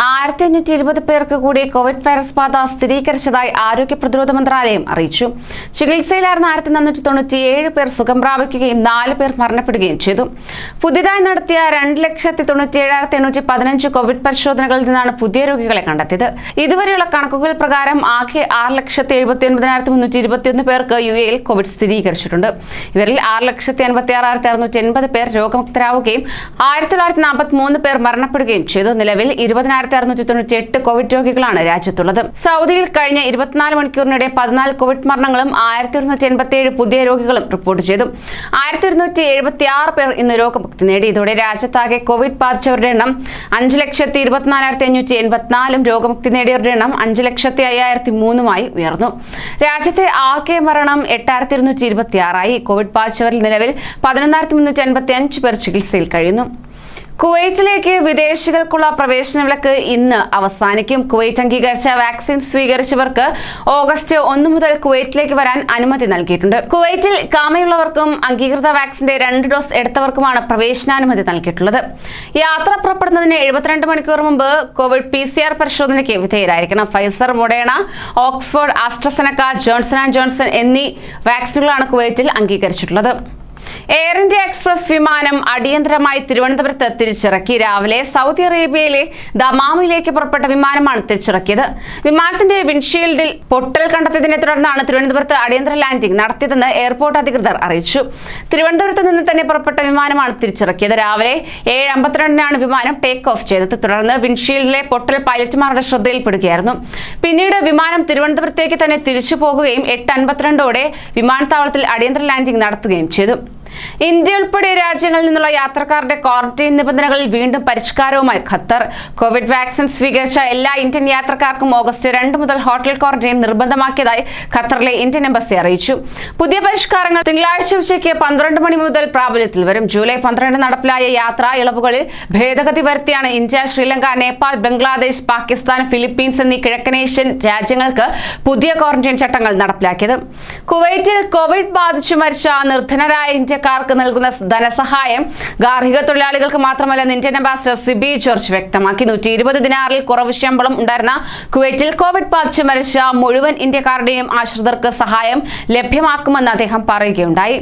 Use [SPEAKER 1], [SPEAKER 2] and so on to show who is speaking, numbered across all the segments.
[SPEAKER 1] ആയിരത്തി അഞ്ഞൂറ്റി ഇരുപത് പേർക്ക് കൂടി കോവിഡ് വൈറസ് ബാധ സ്ഥിരീകരിച്ചതായി ആരോഗ്യ പ്രതിരോധ മന്ത്രാലയം അറിയിച്ചു. ചികിത്സയിലായിരുന്ന ആയിരത്തി നാനൂറ്റി തൊണ്ണൂറ്റിയേഴ് പേർ സുഖം പ്രാപിക്കുകയും നാല് പേർ മരണപ്പെടുകയും ചെയ്തു. പുതിയതായി നടത്തിയ രണ്ട് ലക്ഷത്തി തൊണ്ണൂറ്റി ഏഴായിരത്തി എണ്ണൂറ്റി പതിനഞ്ച് കോവിഡ് പരിശോധനകളിൽ നിന്നാണ് പുതിയ രോഗികളെ കണ്ടെത്തിയത്. ഇതുവരെയുള്ള കണക്കുകൾ പ്രകാരം ആകെ ആറ് ലക്ഷത്തി എഴുപത്തി ഒൻപതിനായിരത്തി മുന്നൂറ്റി ഇരുപത്തിയൊന്ന് പേർക്ക് യു എയിൽ കോവിഡ് സ്ഥിരീകരിച്ചിട്ടുണ്ട്. ഇവരിൽ ആറ് ലക്ഷത്തി അൻപത്തി ആറായിരത്തി അറുന്നൂറ്റി എൺപത് പേർ രോഗമുക്തരാവുകയും ആയിരത്തി തൊള്ളായിരത്തി നാൽപ്പത്തി മൂന്ന് പേർ മരണപ്പെടുകയും ചെയ്തു. നിലവിൽ ഇരുപതിനായിരത്തി അറുന്നൂറ്റി തൊണ്ണൂറ്റി എട്ട് കോവിഡ് രോഗികളാണ് രാജ്യത്തുള്ളത്. സൗദിയിൽ കഴിഞ്ഞ ഇരുപത്തിനാല് മണിക്കൂറിനിടെ പതിനാല് കോവിഡ് മരണങ്ങളും ആയിരത്തി ഇരുന്നൂറ്റി എൺപത്തി ഏഴ് പുതിയ രോഗികളും റിപ്പോർട്ട് ചെയ്തു. ആയിരത്തി ഇരുന്നൂറ്റി എഴുപത്തി ആറ് പേർ ഇന്ന് രോഗമുക്തി നേടി. ഇതോടെ രാജ്യത്താകെ കോവിഡ് ബാധിച്ചവരുടെ എണ്ണം അഞ്ച് ലക്ഷത്തി ഇരുപത്തിനാലായിരത്തി അഞ്ഞൂറ്റി എൺപത്തിനാലും രോഗമുക്തി നേടിയവരുടെ എണ്ണം അഞ്ച് ലക്ഷത്തി അയ്യായിരത്തി മൂന്നുമായി ഉയർന്നു. രാജ്യത്തെ ആകെ മരണം എട്ടായിരത്തി ഇരുന്നൂറ്റി ഇരുപത്തി ആറായി കോവിഡ് ബാധിച്ചവരിൽ നിലവിൽ പതിനൊന്നായിരത്തി മുന്നൂറ്റി അൻപത്തി അഞ്ച് പേർ ചികിത്സയിൽ കഴിയുന്നു. കുവൈറ്റിലേക്ക് വിദേശികൾക്കുള്ള പ്രവേശന വിലക്ക് ഇന്ന് അവസാനിക്കും. കുവൈറ്റ് അംഗീകരിച്ച വാക്സിൻ സ്വീകരിച്ചവർക്ക് ഓഗസ്റ്റ് ഒന്ന് മുതൽ കുവൈറ്റിലേക്ക് വരാൻ അനുമതി നൽകിയിട്ടുണ്ട്. കുവൈറ്റിൽ കാമയുള്ളവർക്കും അംഗീകൃത വാക്സിന്റെ രണ്ട് ഡോസ് എടുത്തവർക്കുമാണ് പ്രവേശനാനുമതി നൽകിയിട്ടുള്ളത്. യാത്ര പുറപ്പെടുന്നതിന് എഴുപത്തിരണ്ട് മണിക്കൂർ മുമ്പ് കോവിഡ് പി സി ആർ പരിശോധനയ്ക്ക് വിധേയരായിരിക്കണം. Pfizer Moderna Oxford AstraZeneca Johnson and Johnson എന്നീ വാക്സിനുകളാണ് കുവൈറ്റിൽ അംഗീകരിച്ചിട്ടുള്ളത്. എയർ ഇന്ത്യ എക്സ്പ്രസ് വിമാനം അടിയന്തരമായി തിരുവനന്തപുരത്ത് തിരിച്ചിറക്കി. രാവിലെ സൗദി അറേബ്യയിലെ ദമാമിലേക്ക് പുറപ്പെട്ട വിമാനമാണ് തിരിച്ചിറക്കിയത്. വിമാനത്തിന്റെ വിൻഷീൽഡിൽ പൊട്ടൽ കണ്ടെത്തിയതിനെ തുടർന്നാണ് തിരുവനന്തപുരത്ത് അടിയന്തര ലാൻഡിംഗ് നടത്തിയതെന്ന് എയർപോർട്ട് അധികൃതർ അറിയിച്ചു. തിരുവനന്തപുരത്ത് നിന്ന് തന്നെ പുറപ്പെട്ട വിമാനമാണ് തിരിച്ചിറക്കിയത്. രാവിലെ ഏഴ് അമ്പത്തിരണ്ടിനാണ് വിമാനം ടേക്ക് ഓഫ് ചെയ്തത്. തുടർന്ന് വിൻഷീൽഡിലെ പൊട്ടൽ പൈലറ്റുമാരുടെ ശ്രദ്ധയിൽപ്പെടുകയായിരുന്നു. പിന്നീട് വിമാനം തിരുവനന്തപുരത്തേക്ക് തന്നെ തിരിച്ചു പോകുകയും എട്ട് അൻപത്തിരണ്ടോടെ വിമാനത്താവളത്തിൽ അടിയന്തര ലാൻഡിംഗ് നടത്തുകയും ചെയ്തു. ഇന്ത്യ ഉൾപ്പെടെ രാജ്യങ്ങളിൽ നിന്നുള്ള യാത്രക്കാരുടെ ക്വാറന്റൈൻ നിബന്ധനകളിൽ വീണ്ടും പരിഷ്കാരവുമായി ഖത്തർ. കോവിഡ് വാക്സിൻ സ്വീകരിച്ച എല്ലാ ഇന്ത്യൻ യാത്രക്കാർക്കും ഓഗസ്റ്റ് രണ്ട് മുതൽ ഹോട്ടൽ ക്വാറന്റൈൻ നിർബന്ധമാക്കിയതായി ഖത്തറിലെ ഇന്ത്യൻ എംബസി അറിയിച്ചു. പുതിയ പരിഷ്കാരങ്ങൾ തിങ്കളാഴ്ച ഉച്ചയ്ക്ക് പന്ത്രണ്ട് മണി മുതൽ പ്രാബല്യത്തിൽ വരും. ജൂലൈ പന്ത്രണ്ട് നടപ്പിലായ യാത്രാ ഇളവുകളിൽ ഭേദഗതി വരുത്തിയാണ് ഇന്ത്യ ശ്രീലങ്ക നേപ്പാൾ ബംഗ്ലാദേശ് പാകിസ്ഥാൻ ഫിലിപ്പീൻസ് എന്നീ കിഴക്കനേഷ്യൻ രാജ്യങ്ങൾക്ക് പുതിയ ക്വാറന്റൈൻ ചട്ടങ്ങൾ നടപ്പിലാക്കിയത്. കുവൈറ്റിൽ കോവിഡ് ബാധിച്ചു മരിച്ച നിർധനരായ ഇന്ത്യക്കാർക്ക് നൽകുന്ന ധനസഹായം ഗാർഹിക തൊഴിലാളികൾക്ക് മാത്രമല്ല ഇന്ത്യൻ അംബാസിഡർ സിബി ജോർജ് വ്യക്തമാക്കി. നൂറ്റി ഇരുപത് ദിനാറിൽ കുറവ് ശമ്പളം ഉണ്ടായിരുന്ന കുവൈറ്റിൽ കോവിഡ് ബാധിച്ച് മരിച്ച മുഴുവൻ ഇന്ത്യക്കാരുടെയും ആശ്രിതർക്ക് സഹായം ലഭ്യമാക്കുമെന്ന് അദ്ദേഹം പറയുകയുണ്ടായി.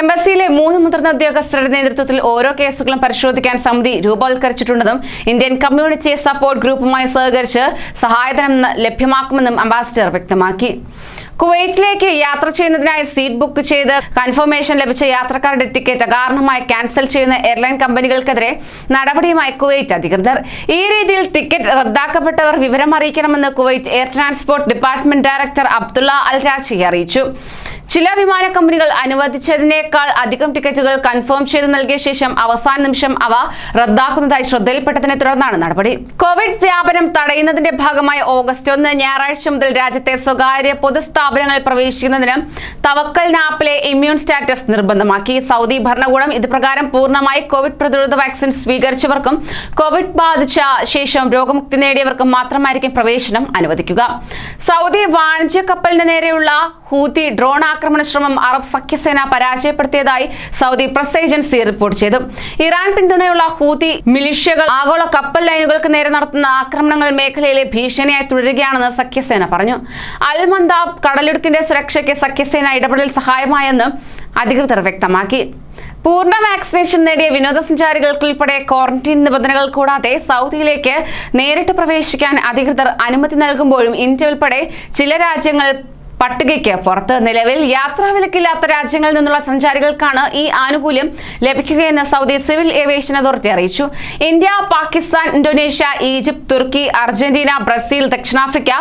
[SPEAKER 1] എംബസിയിലെ മൂന്ന് മുതിർന്ന ഉദ്യോഗസ്ഥരുടെ നേതൃത്വത്തിൽ ഓരോ കേസുകളും പരിശോധിക്കാൻ സമിതി രൂപവത്കരിച്ചിട്ടുണ്ടെന്നും ഇന്ത്യൻ കമ്മ്യൂണിറ്റി സപ്പോർട്ട് ഗ്രൂപ്പുമായി സഹകരിച്ച് സഹായധനം ലഭ്യമാക്കുമെന്നും അംബാസിഡർ വ്യക്തമാക്കി. കുവൈറ്റിലേക്ക് യാത്ര ചെയ്യുന്നതിനായി സീറ്റ് ബുക്ക് ചെയ്ത് കൺഫർമേഷൻ ലഭിച്ച യാത്രക്കാരുടെ ടിക്കറ്റ് അകാരണമായി ക്യാൻസൽ ചെയ്യുന്ന എയർലൈൻ കമ്പനികൾക്കെതിരെ നടപടിയുമായി കുവൈറ്റ് അധികൃതർ. ഈ രീതിയിൽ ടിക്കറ്റ് റദ്ദാക്കപ്പെട്ടവർ വിവരം അറിയിക്കണമെന്ന് Kuwait air transport department director Abdullah Al Raji അറിയിച്ചു. ചില വിമാന കമ്പനികൾ അനുവദിച്ചതിനേക്കാൾ അധികം ടിക്കറ്റുകൾ കൺഫേം ചെയ്ത് നൽകിയ ശേഷം അവസാന നിമിഷം അവ റദ്ദാക്കുന്നതായി ശ്രദ്ധയിൽപ്പെട്ടതിനെ തുടർന്നാണ് നടപടി. കോവിഡ് വ്യാപനം തടയുന്നതിന്റെ ഭാഗമായി ഓഗസ്റ്റ് ഒന്ന് ഞായറാഴ്ച മുതൽ രാജ്യത്തെ സ്വകാര്യ പൊതുസ്ഥാപനങ്ങളിൽ പ്രവേശിക്കുന്നതിന് തവക്കൽ നാപ്പിലെ ഇമ്മ്യൂൺ സ്റ്റാറ്റസ് നിർബന്ധമാക്കി. സൗദി ഭരണകൂടം ഇത് പ്രകാരം പൂർണമായി കോവിഡ് പ്രതിരോധ വാക്സിൻ സ്വീകരിച്ചവർക്കും കോവിഡ് ബാധിച്ച ശേഷം രോഗമുക്തി നേടിയവർക്കും മാത്രമായിരിക്കും പ്രവേശനം അനുവദിക്കുക. സൗദി വാണിജ്യ കപ്പലിന് നേരെയുള്ള ഹൂതി ഡ്രോൺ ആക്രമണ ശ്രമം അറബ് സഖ്യസേന പരാജയപ്പെടുത്തിയതായി സൗദി പ്രസ് ഏജൻസി റിപ്പോർട്ട് ചെയ്തു. ഇറാൻ പിന്തുണയുള്ള ഹൂതി മിലിഷ്യകൾ ആഗോള കപ്പൽ ലൈനുകൾക്ക് നേരെ നടത്തുന്ന ആക്രമണങ്ങൾ മേഖലയിലെ ഭീഷണിയായി തുടരുകയാണെന്ന് സഖ്യസേന പറഞ്ഞു. അൽമന്ദാബ് കടലിടുക്കിന്റെ സുരക്ഷയ്ക്ക് സഖ്യസേന ഇടപെടൽ സഹായമായെന്ന് അധികൃതർ വ്യക്തമാക്കി. പൂർണ വാക്സിനേഷൻ നേടിയ വിനോദസഞ്ചാരികൾക്ക് ഉൾപ്പെടെ ക്വാറന്റീൻ നിബന്ധനകൾ കൂടാതെ സൗദിയിലേക്ക് നേരിട്ട് പ്രവേശിക്കാൻ അധികൃതർ അനുമതി നൽകുമ്പോഴും ഇന്ത്യ ഉൾപ്പെടെ ചില രാജ്യങ്ങൾ പട്ടികയ്ക്ക് പുറത്ത്. നിലവിൽ യാത്രാവിലക്കില്ലാത്ത രാജ്യങ്ങളിൽ നിന്നുള്ള സഞ്ചാരികൾക്കാണ് ഈ ആനുകൂല്യം ലഭിക്കുകയെന്ന് സൗദി സിവിൽ ഏവിയേഷൻ അതോറിറ്റി അറിയിച്ചു. India Pakistan Indonesia Egypt Turkey Argentina Brazil ദക്ഷിണാഫ്രിക്ക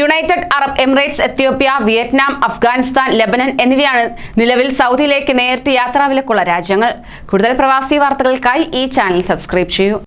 [SPEAKER 1] United Arab Emirates Ethiopia Vietnam Afghanistan Lebanon എന്നിവയാണ് നിലവിൽ സൗദിയിലേക്ക് നേരിട്ട് യാത്രാവിലക്കുള്ള രാജ്യങ്ങൾ. കൂടുതൽ പ്രവാസി വാർത്തകൾക്കായി ഈ ചാനൽ സബ്സ്ക്രൈബ് ചെയ്യൂ.